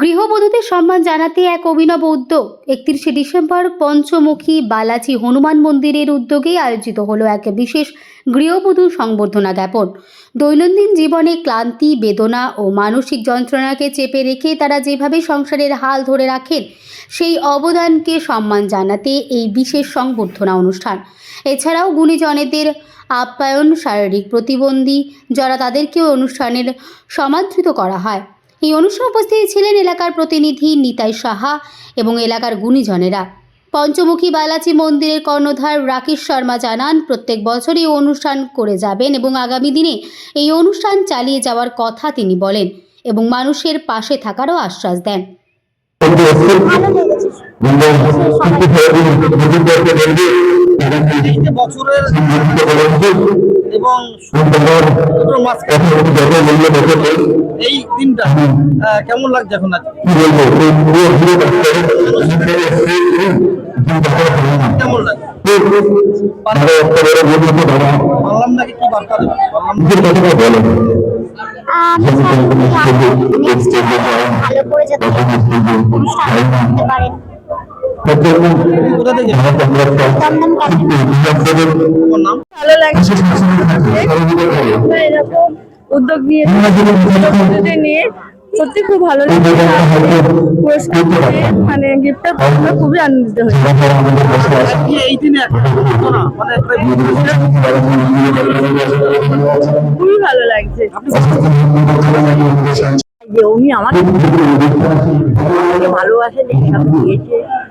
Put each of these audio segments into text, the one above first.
গৃহবধূদের সম্মান জানাতে এক অভিনব উদ্যোগ। একত্রিশে ডিসেম্বর পঞ্চমুখী বালাজি হনুমান মন্দিরের উদ্যোগে আয়োজিত হলো এক বিশেষ গৃহবধূ সংবর্ধনা জ্ঞাপন। দৈনন্দিন জীবনে ক্লান্তি, বেদনা ও মানসিক যন্ত্রণাকে চেপে রেখে তারা যেভাবে সংসারের হাল ধরে রাখেন, সেই অবদানকে সম্মান জানাতে এই বিশেষ সংবর্ধনা অনুষ্ঠান। এছাড়াও গুণীজনেদের আপ্যায়ন, শারীরিক প্রতিবন্ধী যারা তাদেরকেও অনুষ্ঠানের সমাদৃত করা হয়। এই অনুষ্ঠানে উপস্থিত ছিলেন এলাকার প্রতিনিধি নিতাই সাহা এবং এলাকার গুণীজনেরা। পঞ্চমুখী বালাজি মন্দিরের কর্ণধার রাকেশ শর্মা জানান, প্রত্যেক বছরই অনুষ্ঠান করে যাবেন এবং আগামী দিনে এই অনুষ্ঠান চালিয়ে যাওয়ার কথা তিনি বলেন এবং মানুষের পাশে থাকারও আশ্বাস দেন। এবং এই দিনটা কেমন লাগছে এখন আজ কেমন লাগছে পারলাম নাকি কি বার্তা দেবে পারলাম ভালো করে যাতে অনুষ্ঠান করতে পারেন উদ্যোগ নিয়ে নিয়ে সত্যি খুব ভালো লাগছে। পুরস্কার পেয়ে মানে গিফটটা আমরা খুবই আনন্দিত হয়েছি এই দিনে একটা ঘটনা, মানে খুবই ভালো লাগছে। যে উনি আমার আমাকে ভালোবাসেন এইসব দিয়েছে আমাকে খুব ভালো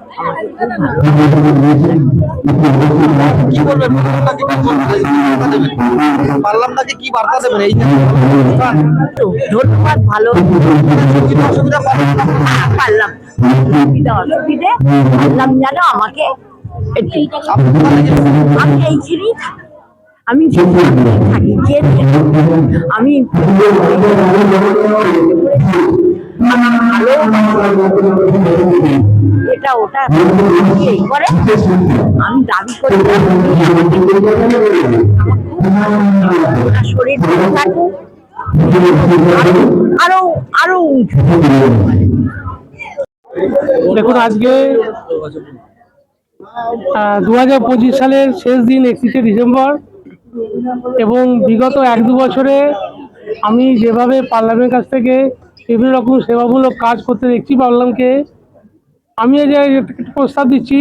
কি বলবেন পারলামটাকে কি কি বার্তা দেবেন? এই ধন্যবাদ ভালো। অসুবিধা পারলাম না। হ্যাঁ, পারলাম। অসুবিধা অসুবিধে পারলাম যেন আমাকে আমি এই ছিলেই থাকি আমি থাকি যে আমি ভালো এটা, ওটা করে আমি দাবি করি শরীর ভালো দেখুন, আজকে দু হাজার পঁচিশ সালের শেষ দিন, একত্রিশে ডিসেম্বর, এবং বিগত এক দু বছরে আমি যেভাবে পার্লামেন্টের কাছ থেকে বিভিন্ন রকম সেবামূলক কাজ করতে দেখছি পার্লামকে আমি এই যে একটা প্রস্তাব দিচ্ছি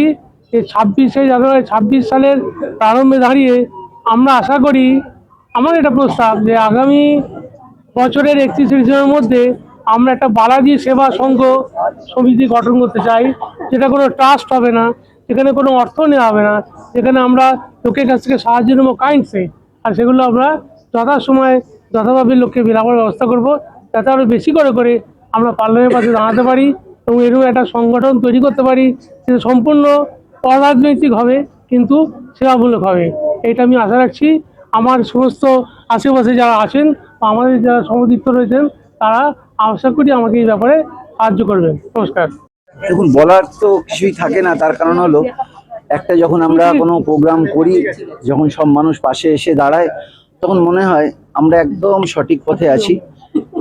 যে ছাব্বিশে জানুয়ারি, ছাব্বিশ সালের প্রারম্ভে দাঁড়িয়ে আমরা আশা করি আমার এটা প্রস্তাব যে আগামী বছরের একত্রিশে ডিসেম্বরের মধ্যে আমরা একটা বালাজি সেবা সংঘ সমিতি গঠন করতে চাই, যেটা কোনো ট্রাস্ট হবে না, যেখানে কোনো অর্থ নেওয়া হবে না, যেখানে আমরা লোকের কাছ থেকে সাহায্য নেব কাইন্ডসে আর সেগুলো আমরা যথাসময়ে, যথাভাবে লোককে বিরাবার ব্যবস্থা করব, যাতে আরও বেশি করে করে আমরা পার্লামেন্টের পাশে দাঁড়াতে পারি। এবং এরকম একটা সংগঠন তৈরি করতে পারি যেটা সম্পূর্ণ অরাজনৈতিক হবে, কিন্তু সেবামূলক হবে। এটা আমি আশা রাখছি। আমার সমস্ত আশেপাশে যারা আছেন আমাদের যারা সমদিত্ব রয়েছেন, তারা আশা করি আমাকে এই ব্যাপারে সাহায্য করবেন। নমস্কার। দেখুন, বলার তো কিছুই থাকে না, তার কারণ হলো, একটা যখন আমরা কোনো প্রোগ্রাম করি, যখন সব মানুষ পাশে এসে দাঁড়ায় তখন মনে হয় আমরা একদম সঠিক পথে আছি,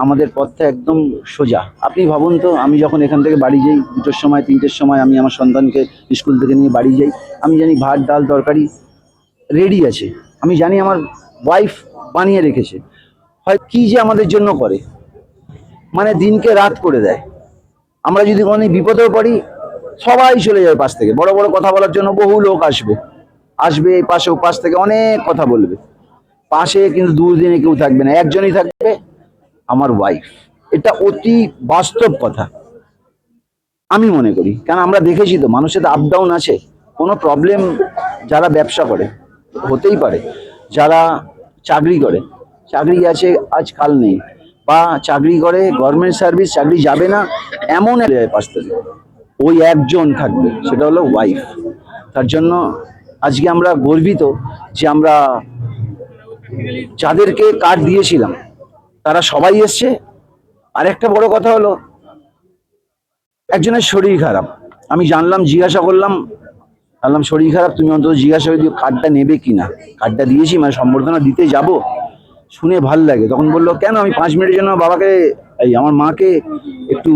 আমাদের পথটা একদম সোজা। আপনি ভাবুন তো, আমি যখন এখান থেকে বাড়ি যাই, দুটোর সময়, তিনটের সময় আমি আমার সন্তানকে স্কুল থেকে নিয়ে বাড়ি যাই, আমি জানি ভাত, ডাল, তরকারি রেডি আছে। আমি জানি আমার ওয়াইফ বানিয়ে রেখেছে। হয় কি যে আমাদের জন্য করে। মানে দিনকে রাত করে দেয়। আমরা যদি কোনো বিপদেও পড়ি, সবাই চলে যাবে পাশ থেকে। বড় বড় কথা বলার জন্য বহু লোক আসবে। আসবে এই পাশে ও পাশ থেকে অনেক কথা বলবে। পাশে কিন্তু দুদিনে কেউ থাকবে না, একজনই থাকবে আমার ওয়াইফ এটা অতি বাস্তব কথা। আমি মনে করি, কারণ আমরা দেখেছি তো, মানুষের আপ ডাউন আছে। কোনো প্রবলেম যারা ব্যবসা করে, হতেই পারে। যারা চাকরি করে, চাকরি আছে আজ কাল নেই। বা চাকরি করে গভর্নমেন্ট সার্ভিস চাকরি যাবে না, এমন এক পাশ থেকে। ওই একজন থাকবে, সেটা হলো ওয়াইফ তার জন্য আজকে আমরা গর্বিত যে আমরা যাদেরকে কার্ড দিয়েছিলাম, তারা সবাই এসছে। আর একটা বড় কথা হলো, একজনের শরীর খারাপ। আমি জানলাম, জিজ্ঞাসা করলাম বললাম শরীর খারাপ? তুমি অন্তত জিজ্ঞাসা করে দিও কার্ডটা নেবে কি না কার্ডটা দিয়েছি মানে সম্বর্ধনা দিতে যাব? শুনে ভালো লাগে। তখন বলল, কেন? আমি পাঁচ মিনিটের জন্য বাবাকে, এই আমার মাকে একটু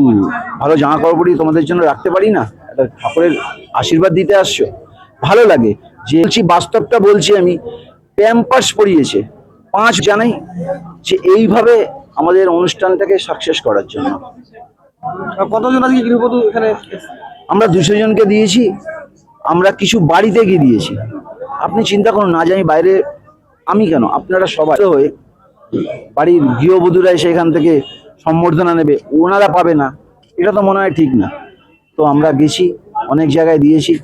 ভালো জামা কাপড় পরিয়ে তোমাদের জন্য রাখতে পারি না? একটা ঠাকুরের আশীর্বাদ দিতে আসছো? ভালো লাগে। যে বলছি, বাস্তবটা বলছি আমি প্যাম্পার্স পরিয়েছে পাঁচ জানাই যে এইভাবে আমাদের অনুষ্ঠানটাকে সাকসেস করার জন্য। কতজন আজকে গৃহবধূ এখানে আমরা দুশো জনকে দিয়েছি আমরা কিছু বাড়িতে গিয়ে দিয়েছি। আপনি চিন্তা করুন না জানি বাইরে আমি কেন? আপনারা সবাই হয়ে বাড়ির গৃহবধূরা এসে এখান থেকে সম্বর্ধনা নেবে ওনারা পাবে না এটা তো মনে হয় ঠিক না। তো আমরা গেছি অনেক জায়গায় দিয়েছি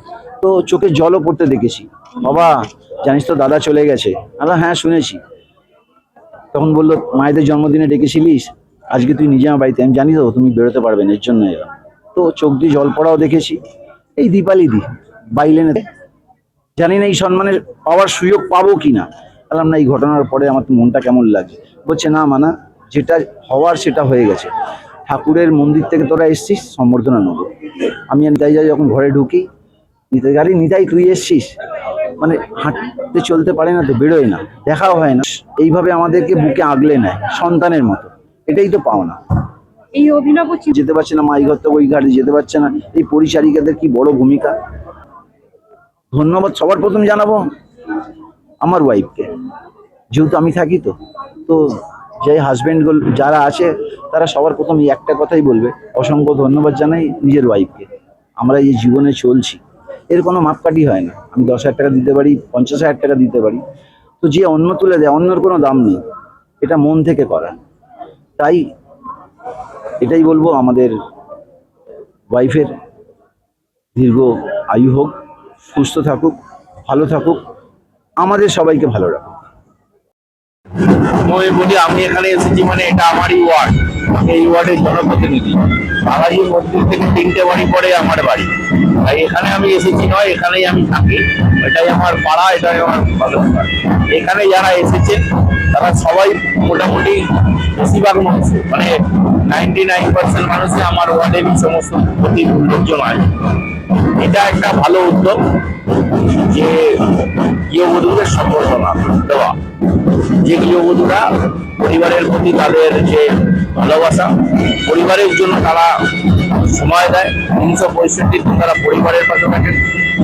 তো চোখে জলও পড়তে দেখেছি। বাবা জানিস তো দাদা চলে গেছে। আলা হ্যাঁ শুনেছি। তখন বলল, মায়েদের জন্মদিনে ডেকেছিলিস? আজকে তুই নিজে আমার বাড়িতে আমি জানি তো, তুমি বেরোতে পারবে না, এর জন্য এলাম তো চোখ দিয়ে জল পড়াও দেখেছি। এই দীপালি দি, বাইলে বাইলেনে জানি না এই সম্মানের পাওয়ার সুযোগ পাবো কি না বললাম, না, এই ঘটনার পরে আমার মনটা কেমন লাগে বলছে, না, মানা, যেটা হওয়ার সেটা হয়ে গেছে। ঠাকুরের মন্দির থেকে তোরা এসছিস, সম্বর্ধনা নেব। আমি নিতাই যাই, যখন ঘরে ঢুকি, নিতাই গাড়ি নিতাই, তুই এসছিস? মানে হাঁটতে চলতে পারে না তো বেরোয় না দেখাও হয় না। এইভাবে আমাদেরকে বুকে আগলে নেয় সন্তানের মতো। এটাই তো পাও না এই অভিনব যেতে পারছে না মাই ঘর থেকে ওই ঘাটে যেতে পারছে না। এই পরিচারিকাদের কি বড় ভূমিকা? ধন্যবাদ সবার প্রথম জানাব আমার ওয়াইফকে যেহেতু আমি থাকি তো তো যে হাজবেন্ড যারা আছে তারা সবার প্রথম এই একটা কথাই বলবে। অসংখ্য ধন্যবাদ জানাই নিজের ওয়াইফকে আমরা এই জীবনে চলছি। এর কোনো মাপকাঠি হয় না। আমি দশ হাজার টাকা দিতে পারি, পঞ্চাশ হাজার টাকা দিতে পারি। তো যে অন্য তুলে দেয়, অন্যর কোনো দাম নেই। এটা মন থেকে করা। তাই এটাই বলব আমাদের ওয়াইফের দীর্ঘ আয়ু হোক, সুস্থ থাকুক, ভালো থাকুক, আমাদের সবাইকে ভালো রাখুক। মই বলি, আমি এখানে এসেছি মানে এটা আমারই ওয়ার্ড। আমি এই ওয়ার্ডের জনপ্রতিনিধি। বালাজি মন্দির থেকে তিনটে বাড়ি পরে আমার বাড়ি। এখানে আমি এসেছি নয়, এখানেই আমি থাকি। এটাই আমার পাড়া, এটাই আমার এখানে যারা এসেছেন তারা সবাই মোটামুটি বেশিরভাগ মানুষ। মানে নাইনটি নাইন পার্সেন্ট মানুষই আমার ওয়ার্ডেরই সমস্ত প্রতি লোকজন আছে এটা একটা ভালো উদ্যোগ যে গৃহবধূদের সম্বর্ধনা দেওয়া। যে গৃহবধূরা পরিবারের প্রতি তাদের যে ভালোবাসা, পরিবারের জন্য তারা সময় দেয়। উনিশশো পঁয়ষট্টি তারা পরিবারের পাশে থাকেন।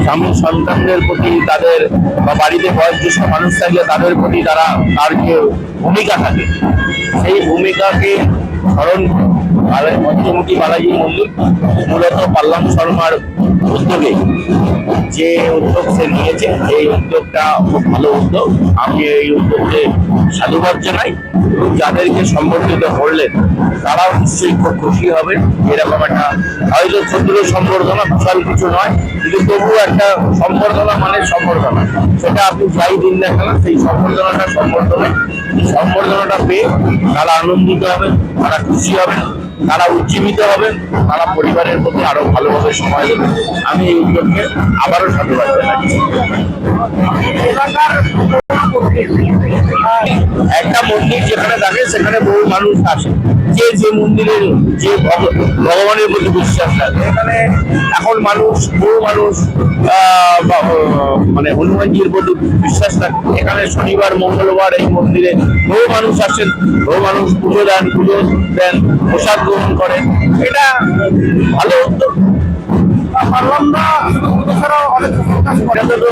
স্বামী সন্তানদের প্রতি তাদের বা বাড়িতে বয়োজ্যেষ্ঠ মানুষ থাকলে তাদের প্রতি তারা তার যে ভূমিকা থাকে, সেই ভূমিকাকে স্মরণ পঞ্চমুখী বালাজি মন্দির মূলত পাল্লাম শর্মার উদ্যোগে যে উদ্যোগ সে নিয়েছে, এই উদ্যোগটা খুব ভালো উদ্যোগ। আমি এই উদ্যোগকে সাধুবাদ জানাই এবং যাদেরকে সম্বর্ধিত করলেন, তারাও নিশ্চয়ই খুব খুশি হবেন। এরকম একটা হয়তো ক্ষুদ্র সম্বর্ধনা, বিশাল কিছু নয়, কিন্তু তবুও একটা সম্বর্ধনা মানে সম্বর্ধনা। সেটা আপনি যাই দিন না কেন, সেই সম্বর্ধনাটা সম্বর্ধনা সম্বর্ধনাটা পেয়ে তারা আনন্দিত হবেন, তারা খুশি হবেন। তারা উজ্জীবিত হবেন তারা পরিবারের প্রতি আরও ভালোভাবে সময় দেবেন আমি এই উদ্যোগকে আবারও সাধুবাদ জানাচ্ছি। একটা মন্দির যেখানে থাকে, সেখানে বহু মানুষ আসে। যে যে মন্দিরের যে ভগ- ভগবানের প্রতি বিশ্বাস থাকে এখানে এখন মানুষ, বহু মানুষ মানে হনুমানজির প্রতি বিশ্বাস থাকে এখানে শনিবার, মঙ্গলবার এই মন্দিরে বহু মানুষ আসেন। বহু মানুষ পুজো দেন পুজো দেন, প্রসাদ গ্রহণ করেন। এটা ভালো উদ্যোগ। এটা তো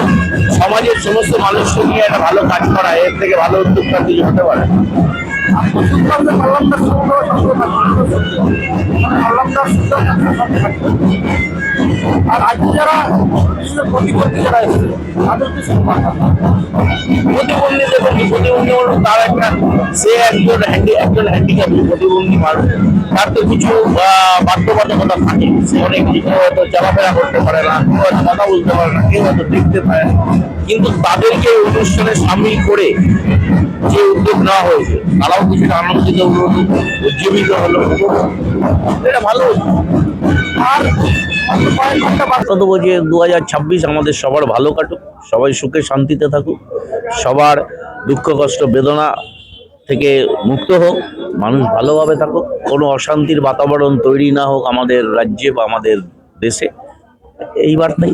সমাজের সমস্ত মানুষকে নিয়ে একটা ভালো কাজ করা, এর থেকে ভালো উদ্যোক্তা কিছু হতে পারে না। আর আজকে যারা প্রতিবন্ধী যারা এসেছে প্রতিবন্ধী একটা সে একজন একজন প্রতিবন্ধী তো কিছু থাকে সে অনেক হয়তো করতে পারে না কেউ হয়তো কথা বলতে পারে না কেউ হয়তো দেখতে পারে না কিন্তু তাদেরকে অনুষ্ঠানে সামিল করে যে উদ্যোগ নেওয়া হয়েছে তারাও কিছুটা আনন্দিত উজ্জীবিত হলো। এটা ভালো। আর যে দু হাজার ছাব্বিশ আমাদের সবার ভালো কাটুক, সবাই সুখে শান্তিতে থাকুক, সবার দুঃখ, কষ্ট, বেদনা থেকে মুক্ত হোক, মানুষ ভালোভাবে থাকুক, কোনো অশান্তির বাতাবরণ তৈরি না হোক আমাদের রাজ্যে বা আমাদের দেশে। এই বার্তাই।